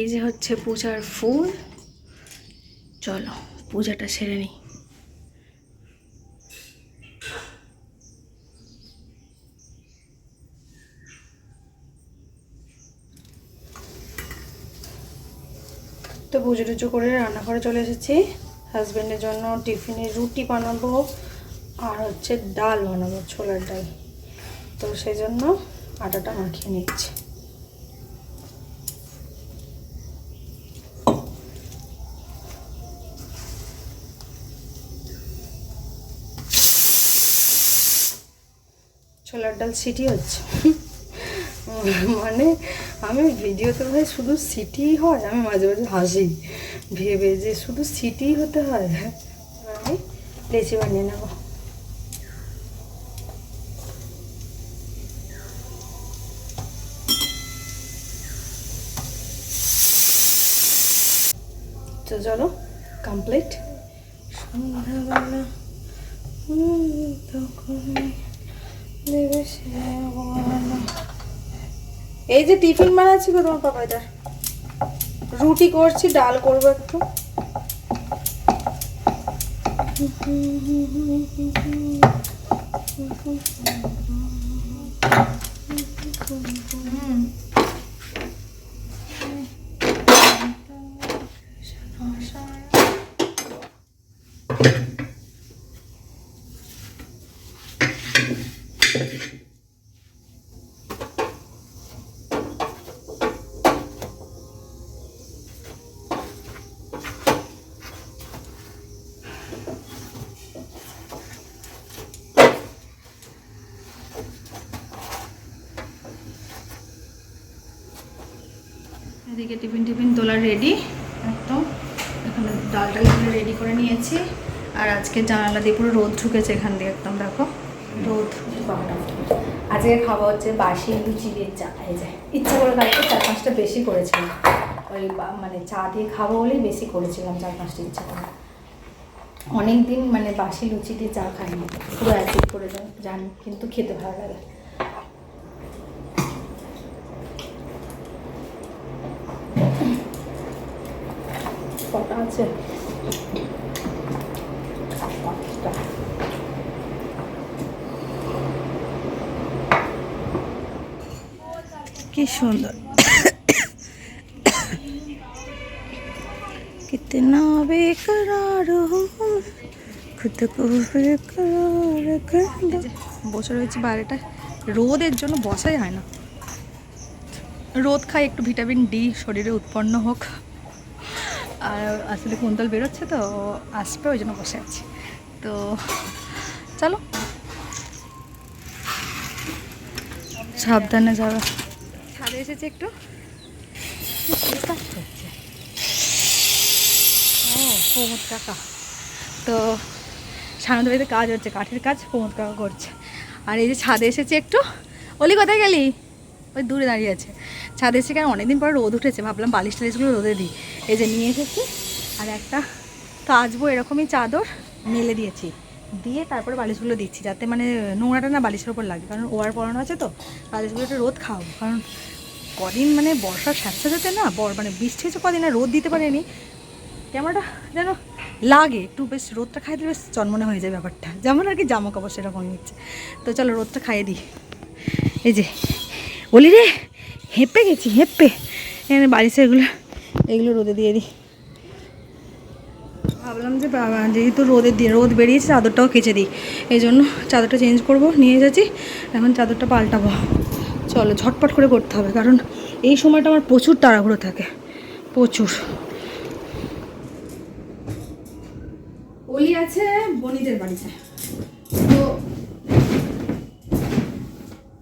এই যে হচ্ছে পূজার ফুল। চলো, পূজাটা সেরে নিই। তো পুজো টুজো করে রান্নাঘরে চলে এসেছি। হাজব্যান্ডের জন্য টিফিনে রুটি বানাবো আর হচ্ছে ডাল বানাবো, ছোলার ডাল। তো সেই জন্য আটাটা মাখিয়ে নিচ্ছি। ছোলার ডাল সিটি হচ্ছে। মানে আমি ভিডিওতে ভাই শুধু সিটিই হয়, আমি মাঝে মাঝে হাসি। ভেবে যে শুধু সিটিই হতে হয় আমি লেচি বানিয়ে নেব। তো চলো কমপ্লিট সন্ধ্যাবেলা তখন। এই যে টিফিন বানাচ্ছি গো তোমার পাপাইদার রুটি করছি ডাল করব একটু। এদিকে টিফিন টিফিন তোলা রেডি একদম। এখানে ডাল টাল রেডি করে নিয়েছি। আর আজকে জানালা দিয়ে পুরো রোদ ঢুকেছে এখান দিয়ে, একদম দেখো। বাবাটা আজকে খাওয়া হচ্ছে বাসি চা। এই যে, ইচ্ছা করে কালকে চার পাঁচটা বেশি করেছিলাম। ওই মানে চা দিয়ে খাব বলেই বেশি করেছিলাম চার পাঁচটা ইচ্ছা করে। অনেক দিন মানে বাসি লুচি দিয়ে চা খাইনি, পুরো অ্যাসিড করে জানি, কিন্তু খেতে ভালো লাগে। কটা আছে? কি সুন্দর कितना बेकरार हूँ खुद को बेकरार कर दो বসে রয়েছে বাইরেটা রোদের জন্য বসাই হয় না রোদ খাই একটু ভিটামিন ডি শরীরে উৎপন্ন হোক আর আসলে কুন্তল বেরোচ্ছে তো ও আসবে ওই জন্য বসে আছি তো চলো সাবধানে যাবে এসেছে একটু। কাজ ও প্রমোদ কাকা। তো সামনের বাড়িতে কাজ হচ্ছে, কাঠের কাজ প্রমোদ কাকা করছে। আর এই যে ছাদে এসেছে একটু। অলি, কোথায় গেলি? ওই দূরে দাঁড়িয়ে আছে। ছাদে এসে কেন? অনেকদিন পর রোদ উঠেছে, ভাবলাম বালিশ টালিশগুলো রোদে দিই। এই যে নিয়ে এসেছি, আর একটা কাচবো এরকমই চাদর মেলে দিয়েছি। দিয়ে তারপরে বালিশগুলো দিচ্ছি, যাতে মানে নোংরাটা না বালিশের ওপর লাগে, কারণ ওয়ার পরানো আছে তো, বালিশগুলো একটু রোদ খাওয়াবো। কারণ কদিন মানে বর্ষার সাথে সাথে না বর মানে বৃষ্টি হয়েছে কদিন আর রোদ দিতে পারেনি। ক্যামেরাটা যেন লাগে, একটু বেশ রোদটা খাইতে বেশ চনমনে হয়ে যায় ব্যাপারটা। যেমন আর কি জামা কাপড় সেরকম নিচ্ছে। তো চলো রোদটা খাইয়ে দিই। এই যে, বলি রে, হেঁপে গেছি, হেঁপে। এখানে বাড়িতে এগুলো এগুলো রোদে দিয়ে দিই। ভাবলাম যে যেহেতু রোদের দিয়ে রোদ বেরিয়েছে, চাদরটাও কেচে দিই। এই জন্য চাদরটা চেঞ্জ করব, নিয়ে যাচ্ছি। এখন চাদরটা পাল্টাবো। চলো, ঝটপট করে করতে হবে, কারণ এই সময়টা আমার প্রচুর তাড়াহুড়ো থাকে, প্রচুর। অলি আছে, বনিদের বাড়িতে। তো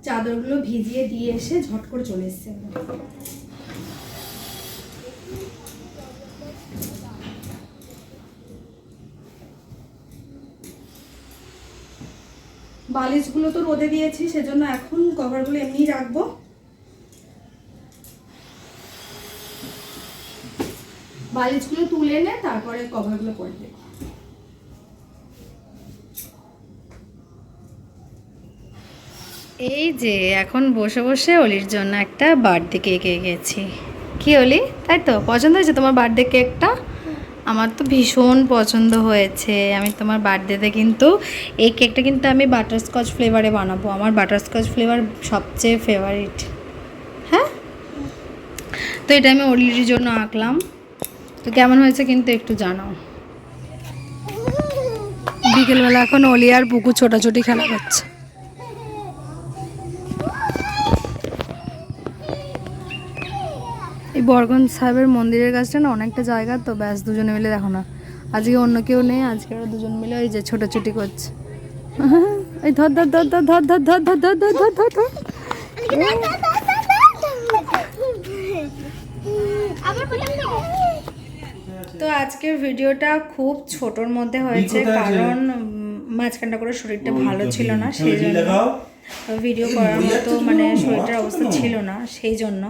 চাদরগুলো ভিজিয়ে দিয়ে এসে ঝট করে চলে এসছে। বালিশগুলো তো রোদে দিয়েছি, সেজন্য এখন কভারগুলো এমনি রাখব। বালিশগুলো তুলে এনে তারপরে কভারগুলো করে দেবো। এই যে, এখন বসে বসে অলির জন্য একটা বার্থডে কেক গেছি কি হলি তাই তো? পছন্দ হয়েছে তোমার বার্থডে কেকটা? আমার তো ভীষণ পছন্দ হয়েছে। আমি তোমার বার্থডেতে কিন্তু এই কেকটা কিন্তু আমি বাটারস্কচ ফ্লেভারে বানাবো। আমার বাটারস্কচ ফ্লেভার সবচেয়ে ফেভারিট হ্যাঁ? তো এটা আমি অলির জন্য আঁকলাম। তো কেমন হয়েছে কিন্তু একটু জানাও। বিকেলবেলা এখন অলি আর পুকু ছোটাছুটি খেলা করছে। বরগঞ্জ সাহেবের মন্দিরের কাছটা না অনেকটা জায়গা তো ব্যাস দুজনে মিলে দেখো না আজকে অন্য কেউ নেই আজকে ওরা দুজন মিলে ওই যে ছোটাছুটি করছে এই ধর ধর ধর ধর ধর ধর ধর ধর ধর ধর ধর ধর ধর তো আজকের ভিডিওটা খুব ছোটর মধ্যে হয়েছে কারণ মাঝখানটা করে শরীরটা ভালো ছিল না সেই জন্য। ভিডিও করার মতো মানে শরীরটার অবস্থা ছিল না সেই জন্য।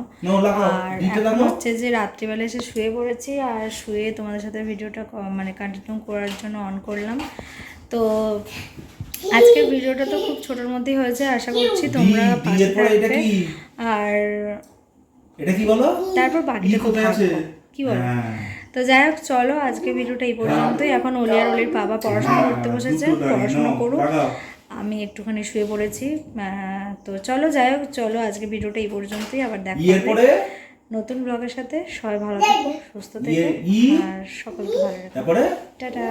আর এখন হচ্ছে যে রাত্রিবেলা এসে শুয়ে পড়েছি আর শুয়ে তোমাদের সাথে ভিডিওটা মানে কন্টিনিউ করার জন্য অন করলাম। তো আজকের ভিডিওটা তো খুব ছোটোর মধ্যেই হয়েছে আশা করছি তোমরা পাশে থাকবে। আর এটা কি বলো? তারপর বাকিটা কোথায় কি বলো? হ্যাঁ। তো যাই হোক চলো আজকে ভিডিওটা এই পর্যন্তই। এখন অলি আর অলির বাবা পড়াশোনা করতে বসেছে পড়াশোনা করুক। আমি একটুখানি শুয়ে পড়েছি তো চলো যাই হোক চলো আজকে ভিডিওটা এই পর্যন্তই আবার দেখা হবে নতুন ব্লগের সাথে। সবাই ভালো থেকো সুস্থ থেকো আর সকলকে ভালো রাখো। টাটা।